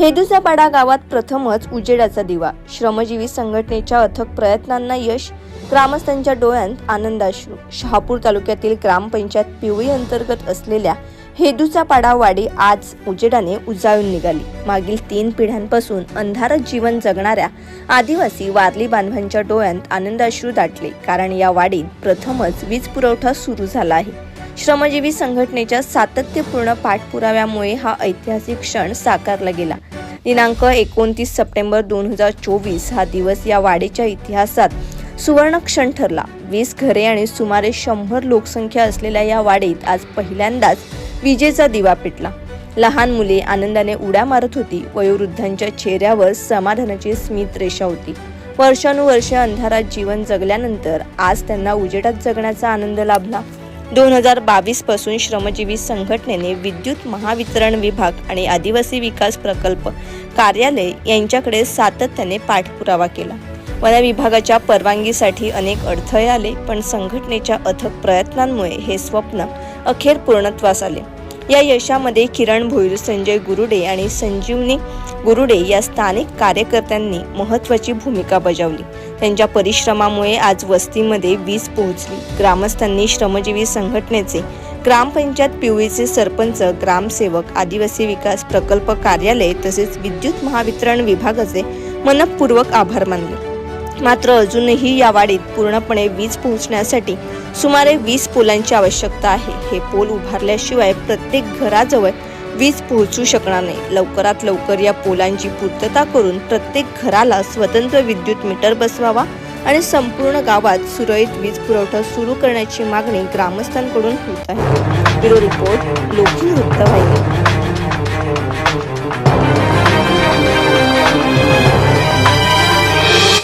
हेदुसापाडा गावात प्रथमच उजेडाचा दिवा. श्रमजीवी संघटनेच्या अथक प्रयत्नांना यश ग्रामस्थांच्या डोळ्यांत आनंदाश्रू शहापूर तालुक्यातील ग्रामपंचायत पिवळी अंतर्गत असलेल्या हेदूचा वाडी आज उजेडाने उजाळून निघाली. मागील तीन पिढ्यांपासून अंधारत जीवन जगणाऱ्या आदिवासी वारली बांधवांच्या डोळ्यांत आनंदाश्रू दाटले. कारण या वाडीत प्रथमच वीज पुरवठा सुरू झाला आहे. श्रमजीवी संघटनेच्या सातत्यपूर्ण पाठपुराव्यामुळे हा ऐतिहासिक क्षण साकारला गेला. दिनांक एकोणतीस सप्टेंबर दोन हजार चोवीस हा दिवस या वाडीच्या इतिहासात सुवर्ण क्षण ठरला. वीस घरे आणि सुमारे शंभर लोकसंख्या असलेल्या या वाडीत आज पहिल्यांदाच विजेचा दिवा पेटला. लहान मुले आनंदाने उड्या मारत होती. वयोवृद्धांच्या चेहऱ्यावर समाधानाची स्मित रेषा होती. वर्षानुवर्षे अंधारात जीवन जगल्यानंतर आज त्यांना उजेडात जगण्याचा आनंद लाभला. दोन हजार बावीसपासून श्रमजीवी संघटनेने विद्युत महावितरण विभाग आणि आदिवासी विकास प्रकल्प कार्यालय यांच्याकडे सातत्याने पाठपुरावा केला. वन विभागाच्या परवानगीसाठी अनेक अडथळे आले पण संघटनेच्या अथक प्रयत्नांमुळे हे स्वप्न अखेर पूर्णत्वास आले. या यशामध्ये किरण भोईर संजय गुरुडे आणि संजीवनी गुरुडे या स्थानिक कार्यकर्त्यांनी महत्त्वाची भूमिका बजावली. त्यांच्या परिश्रमामुळे आज वस्तीमध्ये वीज पोहोचली. ग्रामस्थांनी श्रमजीवी संघटनेचे ग्रामपंचायत पिवळीचे सरपंच ग्रामसेवक आदिवासी विकास प्रकल्प कार्यालय तसेच विद्युत महावितरण विभागाचे मनपूर्वक आभार मानले. मात्र अजूनही या वाडीत पूर्णपणे वीज पोहोचण्यासाठी सुमारे वीस पोलांची आवश्यकता आहे. हे पोल उभारल्याशिवाय प्रत्येक घराजवळ वीज पोहोचू शकणार नाही. लवकरात लवकर या पोलांची पूर्तता करून प्रत्येक घराला स्वतंत्र विद्युत मीटर बसवावा आणि संपूर्ण गावात सुरळीत वीज पुरवठा सुरू करण्याची मागणी ग्रामस्थांकडून होत आहे. ब्युरो रिपोर्ट लोक